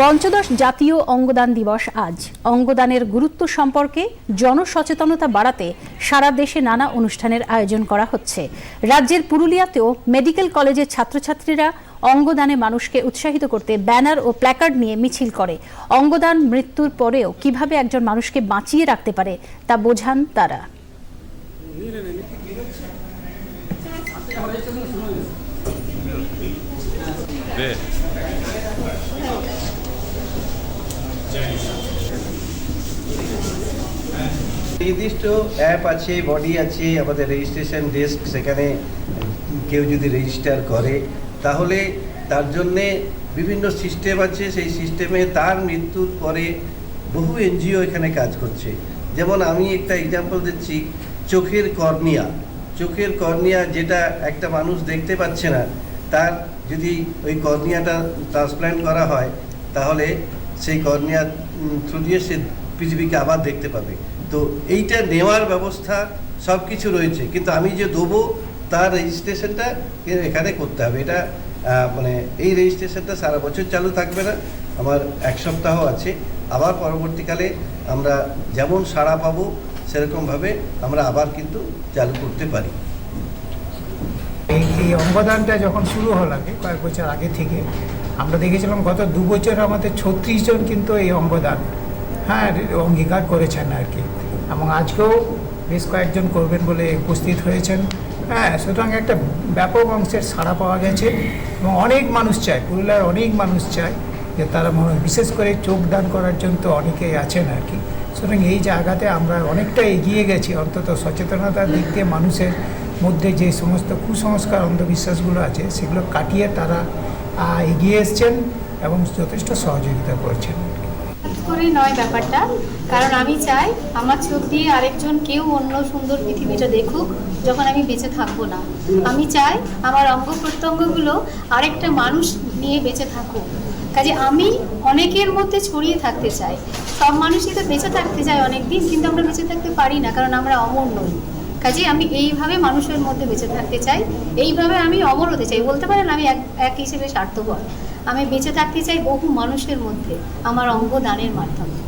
পঞ্চদশ জাতীয় অঙ্গদান দিবস আজ। অঙ্গদানের গুরুত্ব সম্পর্কে জনসচেতনতা বাড়াতে সারা দেশে নানা অনুষ্ঠানের আয়োজন করা হচ্ছে। রাজ্যের পুরুলিয়াতেও মেডিকেল কলেজের ছাত্রছাত্রীরা অঙ্গদানে মানুষকে উৎসাহিত করতে ব্যানার ও প্ল্যাকার্ড নিয়ে মিছিল করে। অঙ্গদান মৃত্যুর পরেও কীভাবে একজন মানুষকে বাঁচিয়ে রাখতে পারে, তা বোঝান তারা। 네. নির্দিষ্ট অ্যাপ আছে বডি আছে, আমাদের রেজিস্ট্রেশন ডেস্ক সেখানে কেউ যদি রেজিস্টার করে, তাহলে তার জন্যে বিভিন্ন সিস্টেম আছে, সেই সিস্টেমে তার মৃত্যুর পরে বহু এনজিও এখানে কাজ করছে। যেমন আমি একটা এক্সাম্পল দিচ্ছি, চোখের কর্নিয়া। চোখের কর্নিয়া যেটা একটা মানুষ দেখতে পাচ্ছে না, তার যদি ওই কর্নিয়াটা ট্রান্সপ্ল্যান্ট করা হয়, তাহলে সেই কর্নিয়া থ্রু দিয়ে সে পৃথিবীকে আবার দেখতে পাবে। তো এইটা নেওয়ার ব্যবস্থা সব কিছু রয়েছে। কিন্তু আমি যে দেবো তার রেজিস্ট্রেশনটা এখানে করতে হবে। এটা মানে এই রেজিস্ট্রেশনটা সারা বছর চালু থাকবে না। আমার এক সপ্তাহ আছে। আবার পরবর্তীকালে আমরা যেমন সাড়া পাবো, সেরকমভাবে আমরা আবার কিন্তু চালু করতে পারি। এই অঙ্গদানটা যখন শুরু হলো আগে, কয়েক বছর আগে থেকে, আমরা দেখেছিলাম গত দু বছর আমাদের ছত্রিশ জন কিন্তু এই অঙ্গদান হ্যাঁ অঙ্গীকার করেছেন আর কি। এবং আজকেও বেশ কয়েকজন করবেন বলে উপস্থিত হয়েছেন। হ্যাঁ সুতরাং একটা ব্যাপক অংশের সাড়া পাওয়া গেছে। এবং অনেক মানুষ চায়, পুরুলিয়ার অনেক মানুষ চায় যে তারা মনে- বিশেষ করে চোখ দান করার জন্য তো অনেকেই আছেন আর কি। সুতরাং এই জায়গাতে আমরা অনেকটা এগিয়ে গেছি, অন্তত সচেতনতার দিক দিয়ে মানুষের মধ্যে যে সমস্ত কুসংস্কার, অন্ধবিশ্বাসগুলো আছে, সেগুলো কাটিয়ে তারা এগিয়ে এসছেন এবং যথেষ্ট সহযোগিতা করছেন। করে নয় ব্যাপারটা, কারণ আমি চাই আমার চোখ দিয়ে আরেকজন কেউ অন্য সুন্দর পৃথিবীটা দেখুক, যখন আমি বেঁচে থাকব না। আমি চাই আমার অঙ্গ প্রত্যঙ্গগুলো আরেকটা মানুষ নিয়ে বেঁচে থাকুক। কাজে আমি অনেকের মধ্যে ছড়িয়ে থাকতে চাই। সব মানুষই তো বেঁচে থাকতে চায় অনেক দিন কিন্তু আমরা বেঁচে থাকতে পারি না, কারণ আমরা অমর নই। কাজে আমি এইভাবে মানুষের মধ্যে বেঁচে থাকতে চাই, এইভাবে আমি অমর হতে চাই। বলতে পারেন আমি এক এক হিসেবে স্বার্থপর। আমি বেঁচে থাকতে চাই বহু মানুষের মধ্যে আমার অঙ্গ দানের মাধ্যমে।